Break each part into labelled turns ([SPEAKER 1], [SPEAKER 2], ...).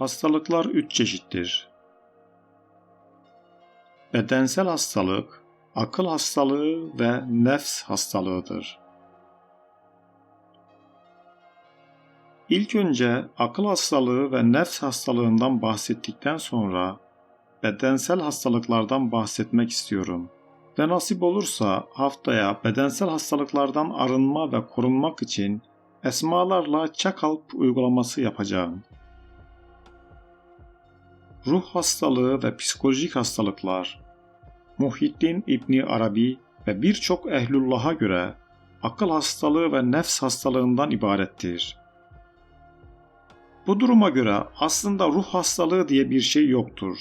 [SPEAKER 1] Hastalıklar üç çeşittir. Bedensel hastalık, akıl hastalığı ve nefs hastalığıdır. İlk önce akıl hastalığı ve nefs hastalığından bahsettikten sonra bedensel hastalıklardan bahsetmek istiyorum. Ve nasip olursa haftaya bedensel hastalıklardan arınma ve korunmak için esmalarla çakalp uygulaması yapacağım. Ruh hastalığı ve psikolojik hastalıklar Muhyiddin İbni Arabi ve birçok ehlullah'a göre akıl hastalığı ve nefs hastalığından ibarettir. Bu duruma göre aslında ruh hastalığı diye bir şey yoktur.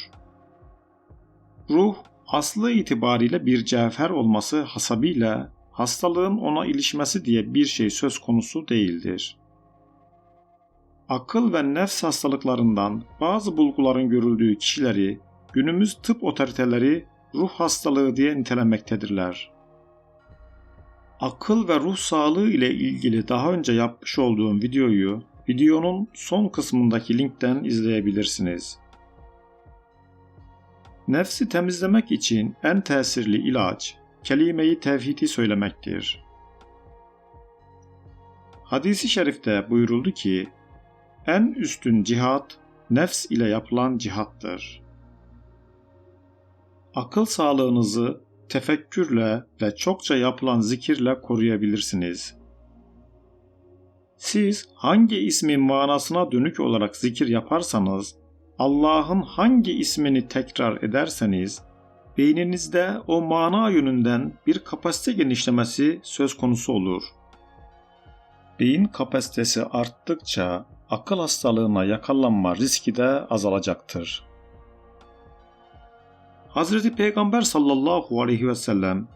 [SPEAKER 1] Ruh aslı itibariyle bir cevher olması hasabiyle hastalığın ona ilişmesi diye bir şey söz konusu değildir. Akıl ve nefs hastalıklarından bazı bulguların görüldüğü kişileri günümüz tıp otoriteleri ruh hastalığı diye nitelemektedirler. Akıl ve ruh sağlığı ile ilgili daha önce yapmış olduğum videoyu videonun son kısmındaki linkten izleyebilirsiniz. Nefsi temizlemek için en tesirli ilaç kelime-i tevhidi söylemektir. Hadisi şerifte buyuruldu ki, en üstün cihat nefs ile yapılan cihattır. Akıl sağlığınızı tefekkürle ve çokça yapılan zikirle koruyabilirsiniz. Siz hangi ismin manasına dönük olarak zikir yaparsanız, Allah'ın hangi ismini tekrar ederseniz, beyninizde o mana yönünden bir kapasite genişlemesi söz konusu olur. Beyin kapasitesi arttıkça akıl hastalığına yakalanma riski de azalacaktır. Hazreti Peygamber sallallahu aleyhi ve sellem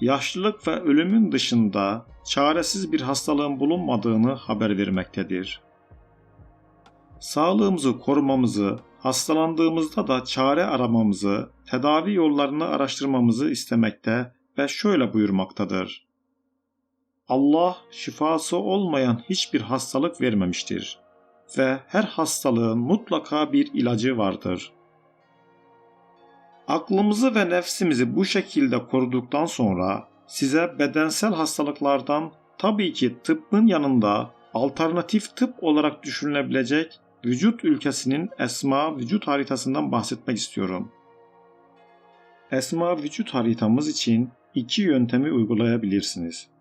[SPEAKER 1] yaşlılık ve ölümün dışında çaresiz bir hastalığın bulunmadığını haber vermektedir. Sağlığımızı korumamızı, hastalandığımızda da çare aramamızı, tedavi yollarını araştırmamızı istemekte ve şöyle buyurmaktadır. Allah şifası olmayan hiçbir hastalık vermemiştir ve her hastalığın mutlaka bir ilacı vardır. Aklımızı ve nefsimizi bu şekilde koruduktan sonra size bedensel hastalıklardan tabii ki tıbbın yanında alternatif tıp olarak düşünülebilecek vücut ülkesinin esma vücut haritasından bahsetmek istiyorum. Esma vücut haritamız için iki yöntemi uygulayabilirsiniz.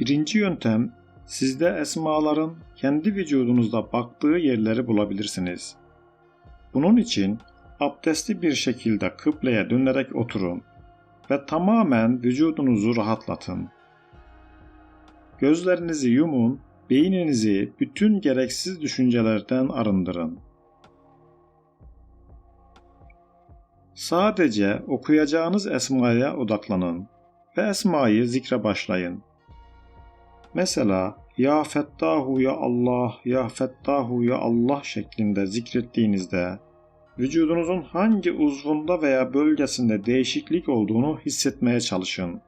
[SPEAKER 1] Birinci yöntem sizde esmaların kendi vücudunuzda baktığı yerleri bulabilirsiniz. Bunun için abdestli bir şekilde kıbleye dönerek oturun ve tamamen vücudunuzu rahatlatın. Gözlerinizi yumun, beyninizi bütün gereksiz düşüncelerden arındırın. Sadece okuyacağınız esmaya odaklanın ve esmayı zikre başlayın. Mesela Ya Fettahu Ya Allah, Ya Fettahu Ya Allah şeklinde zikrettiğinizde vücudunuzun hangi uzvunda veya bölgesinde değişiklik olduğunu hissetmeye çalışın.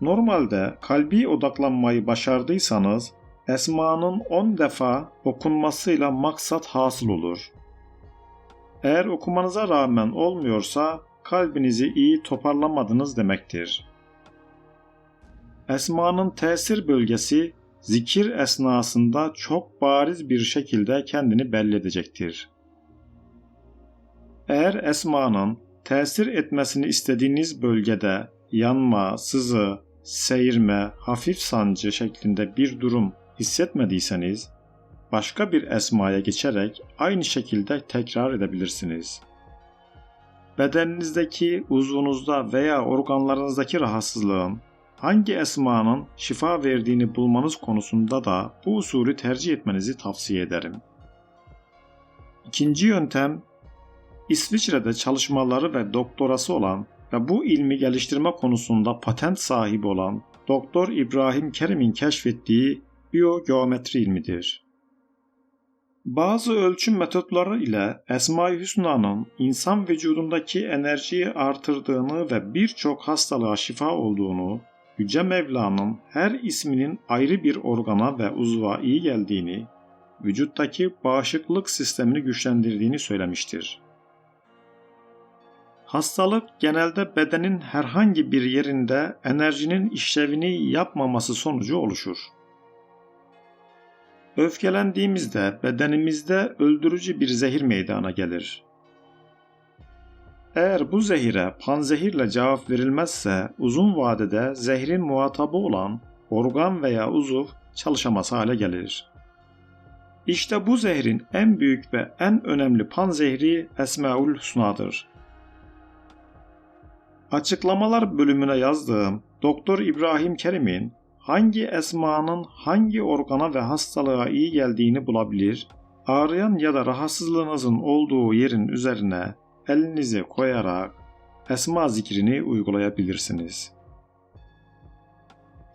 [SPEAKER 1] Normalde kalbi odaklanmayı başardıysanız esmanın 10 defa okunmasıyla maksat hasıl olur. Eğer okumanıza rağmen olmuyorsa kalbinizi iyi toparlamadınız demektir. Esmanın tesir bölgesi zikir esnasında çok bariz bir şekilde kendini belli edecektir. Eğer esmanın tesir etmesini istediğiniz bölgede yanma, sızı, seyirme, hafif sancı şeklinde bir durum hissetmediyseniz, başka bir esmaya geçerek aynı şekilde tekrar edebilirsiniz. Bedeninizdeki, uzvunuzda veya organlarınızdaki rahatsızlığın hangi esmanın şifa verdiğini bulmanız konusunda da bu usulü tercih etmenizi tavsiye ederim. İkinci yöntem, İsviçre'de çalışmaları ve doktorası olan ve bu ilmi geliştirme konusunda patent sahibi olan Doktor İbrahim Kerim'in keşfettiği biyogeometri ilmidir. Bazı ölçüm metotları ile Esma-i Hüsna'nın insan vücudundaki enerjiyi artırdığını ve birçok hastalığa şifa olduğunu Yüce Mevla'nın her isminin ayrı bir organa ve uzva iyi geldiğini, vücuttaki bağışıklık sistemini güçlendirdiğini söylemiştir. Hastalık genelde bedenin herhangi bir yerinde enerjinin işlevini yapmaması sonucu oluşur. Öfkelendiğimizde bedenimizde öldürücü bir zehir meydana gelir. Eğer bu zehire panzehirle cevap verilmezse uzun vadede zehrin muhatabı olan organ veya uzuv çalışamaz hale gelir. İşte bu zehrin en büyük ve en önemli panzehri Esmaül Hüsna'dır. Açıklamalar bölümüne yazdığım Doktor İbrahim Kerim'in hangi esmanın hangi organa ve hastalığa iyi geldiğini bulabilir, ağrıyan ya da rahatsızlığınızın olduğu yerin üzerine elinizi koyarak esma zikrini uygulayabilirsiniz.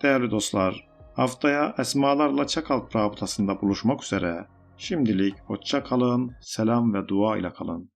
[SPEAKER 1] Değerli dostlar, haftaya esmalarla çakal rabıtasında buluşmak üzere. Şimdilik hoşça kalın, selam ve dua ile kalın.